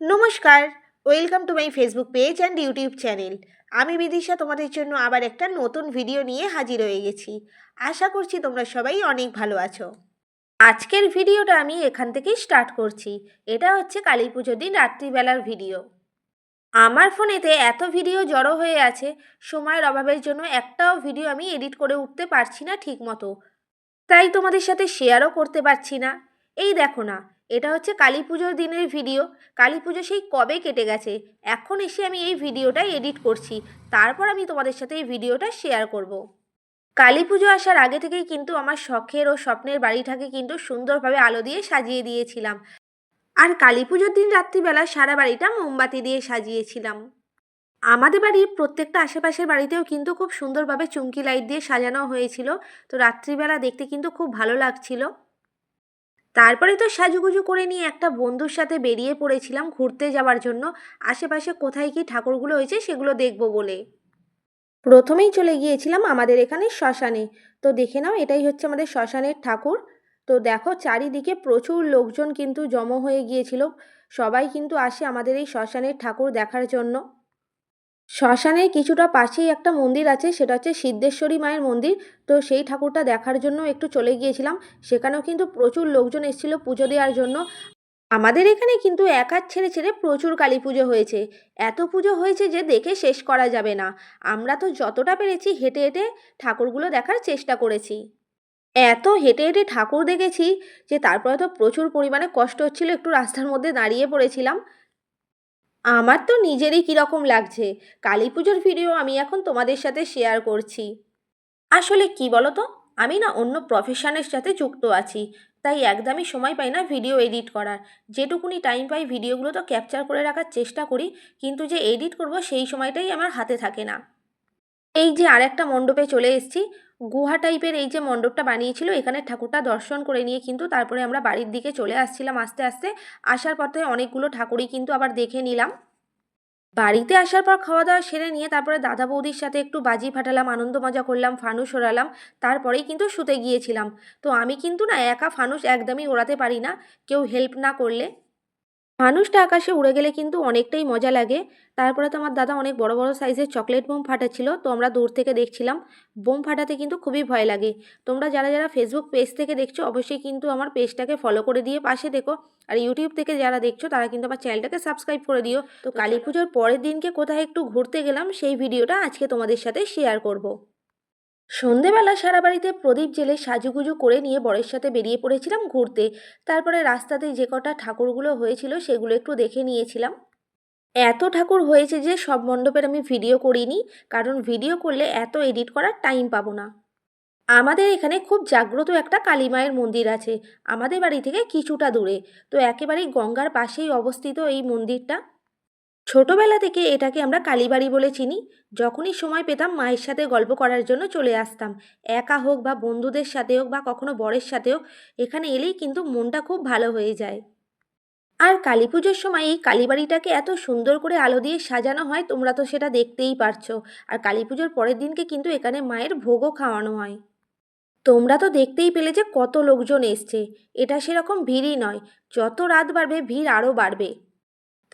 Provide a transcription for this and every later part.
নমস্কার, welcome to my Facebook page and YouTube channel. আমি বিদিশা, তোমাদের জন্য আবার একটা নতুন ভিডিও নিয়ে হাজির হয়ে গেছি। আশা করছি তোমরা সবাই অনেক ভালো আছো। আজকের ভিডিওটা আমি এখান থেকেই স্টার্ট করছি। এটা হচ্ছে কালী পুজোর দিন রাত্রিবেলার ভিডিও। আমার ফোনেতে এত ভিডিও জড়ো হয়ে আছে, সময়ের অভাবের জন্য একটাও ভিডিও আমি এডিট করে উঠতে পারছি না ঠিক মতো তাই তোমাদের সাথে শেয়ারও করতে পারছি না। এই দেখো না এটা হচ্ছে কালী পুজোর দিনের ভিডিও কালী পুজো সেই কবে কেটে গেছে? এখন এসে আমি এই ভিডিওটা এডিট করছি। তারপর আমি তোমাদের সাথে এই ভিডিওটা শেয়ার করব। কালী পুজো আসার আগে থেকেই কিন্তু আমার শখের ও স্বপ্নের বাড়িটাকে কিন্তু সুন্দরভাবে আলো দিয়ে সাজিয়ে দিয়েছিলাম। আর কালী পুজোর দিন রাত্রিবেলা সারা বাড়িটা মোমবাতি দিয়ে সাজিয়েছিলাম। আমাদের বাড়ির প্রত্যেকটা আশেপাশের বাড়িতেও কিন্তু খুব সুন্দরভাবে চুমকি লাইট দিয়ে সাজানো হয়েছিল। তো রাত্রিবেলা দেখতে কিন্তু খুব ভালো লাগছিল। তারপরে তো সাজুগুজু করে নিয়ে একটা বন্ধুর সাথে বেরিয়ে পড়েছিলাম ঘুরতে যাওয়ার জন্য। আশেপাশে কোথায় কি ঠাকুরগুলো হয়েছে সেগুলো দেখব বলে। প্রথমেই চলে গিয়েছিলাম আমাদের এখানে শ্মশানে। তো দেখে নাও, এটাই হচ্ছে আমাদের শ্মশানের ঠাকুর। তো দেখো, চারিদিকে প্রচুর লোকজন কিন্তু জমা হয়ে গিয়েছিল। সবাই কিন্তু আসে আমাদের এই শ্মশানের ঠাকুর দেখার জন্য। শ্মশানের কিছুটা পাশেই একটা মন্দির আছে, সেটা হচ্ছে সিদ্ধেশ্বরী মায়ের মন্দির। তো সেই ঠাকুরটা দেখার জন্য একটু চলে গিয়েছিলাম। সেখানেও কিন্তু প্রচুর লোকজন এসেছিল পুজো দেওয়ার জন্য। আমাদের এখানে কিন্তু এক হাত ছেড়ে ছেড়ে প্রচুর কালী পুজো হয়েছে। এত পুজো হয়েছে যে দেখে শেষ করা যাবে না। আমরা তো যতটা পেরেছি হেঁটে হেঁটে ঠাকুরগুলো দেখার চেষ্টা করেছি। এত হেঁটে হেঁটে ঠাকুর দেখেছি যে তারপরে তো প্রচুর পরিমাণে কষ্ট হচ্ছিল, একটু রাস্তার মধ্যে দাঁড়িয়ে পড়েছিলাম। আমার তো নিজেরই কীরকম লাগছে। কালী পুজোর ভিডিও আমি এখন তোমাদের সাথে শেয়ার করছি। আসলে কি বলো তো আমি না অন্য প্রফেশনের সাথে যুক্ত আছি, তাই একদমই সময় পাই না ভিডিও এডিট করার। যেটুকুনি টাইম পাই ভিডিওগুলো তো ক্যাপচার করে রাখার চেষ্টা করি, কিন্তু যে এডিট করব সেই সময়টাই আমার হাতে থাকে না। এই যে আরেকটা মণ্ডপে চলে এসেছি। গুহা টাইপের এই যে মণ্ডপটা বানিয়েছিল, এখানে ঠাকুরটা দর্শন করে নিয়ে কিন্তু তারপরে আমরা বাড়ির দিকে চলে আসছিলাম আস্তে আস্তে। আসার পথে অনেকগুলো ঠাকুরই কিন্তু আবার দেখে নিলাম। বাড়িতে আসার পর খাওয়া দাওয়া সেরে নিয়ে তারপরে দাদা বৌদির সাথে একটু বাজি ফাটালাম, আনন্দ মজা করলাম, ফানুস ওড়ালাম, তারপরেই কিন্তু শুতে গিয়েছিলাম। তো আমি কিন্তু না একা ফানুস একদমই ওড়াতে পারি না, কেউ হেল্প না করলে। মানুষটা আকাশে উড়ে গেলে কিন্তু অনেকটাই মজা লাগে। তারপরে তো আমার দাদা অনেক বড় বড় সাইজের চকলেট বোম ফাটাচ্ছিল তো আমরা দূর থেকে দেখছিলাম। বোম ফাটাতে কিন্তু খুবই ভয় লাগে। তোমরা যারা যারা ফেসবুক পেজ থেকে দেখছ অবশ্যই কিন্তু আমার পেজটাকে ফলো করে দিয়ে পাশে দেখো। আর ইউটিউব থেকে যারা দেখছ তারা কিন্তু আমার চ্যানেলটাকে সাবস্ক্রাইব করে দিও। তো কালী পুজোর পরের দিনকে কোথায় একটু ঘুরতে গেলাম সেই ভিডিওটা আজকে তোমাদের সাথে শেয়ার করব। সন্ধেবেলা সারা বাড়িতে প্রদীপ জেলে সাজুগুজু করে নিয়ে বরের সাথে বেরিয়ে পড়েছিলাম ঘুরতে। তারপরে রাস্তাতে যে কটা ঠাকুরগুলো হয়েছিল সেগুলো একটু দেখে নিয়েছিলাম। এত ঠাকুর হয়েছে যে সব মণ্ডপের আমি ভিডিও করিনি, কারণ ভিডিও করলে এত এডিট করার টাইম পাবো না। আমাদের এখানে খুব জাগ্রত একটা কালী মায়ের মন্দির আছে, আমাদের বাড়ি থেকে কিছুটা দূরে। তো একেবারেই গঙ্গার পাশেই অবস্থিত এই মন্দিরটা। ছোটবেলা থেকে এটাকে আমরা কালীবাড়ি বলে চিনি। যখনই সময় পেতাম মায়ের সাথে গল্প করার জন্য চলে আসতাম। একা হোক বা বন্ধুদের সাথে হোক বা কখনো বরের সাথে হোক, এখানে এলেই কিন্তু মনটা খুব ভালো হয়ে যায়। আর কালী পুজোর সময় এই কালীবাড়িটাকে এত সুন্দর করে আলো দিয়ে সাজানো হয়, তোমরা তো সেটা দেখতেই পারছ। আর কালী পুজোর পরের দিনকে কিন্তু এখানে মায়ের ভোগও খাওয়ানো হয়। তোমরা তো দেখতেই পেলে যে কত লোকজন এসছে। এটা সেরকম ভিড়ই নয়। যত রাত বাড়বে, ভিড় আরও বাড়বে।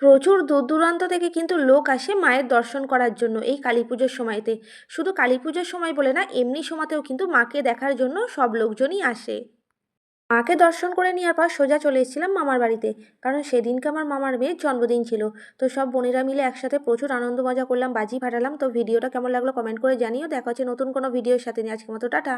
প্রচুর দূর দূরান্ত থেকে কিন্তু লোক আসে মায়ের দর্শন করার জন্য এই কালী পুজোর সময়তে। শুধু কালী পুজোর সময় বলে না, এমনি সময়তেও কিন্তু মাকে দেখার জন্য সব লোকজনই আসে। মাকে দর্শন করে নেওয়ার পর সোজা চলে এসেছিলাম মামার বাড়িতে, কারণ সেদিনকে আমার মামার মেয়ের জন্মদিন ছিল। তো সব বোনেরা মিলে একসাথে প্রচুর আনন্দ মজা করলাম, বাজি ফাটালাম। তো ভিডিওটা কেমন লাগল কমেন্ট করে জানিও। দেখা হচ্ছে নতুন কোনো ভিডিওর সাথে নিয়ে আজকে মতো, টাটা।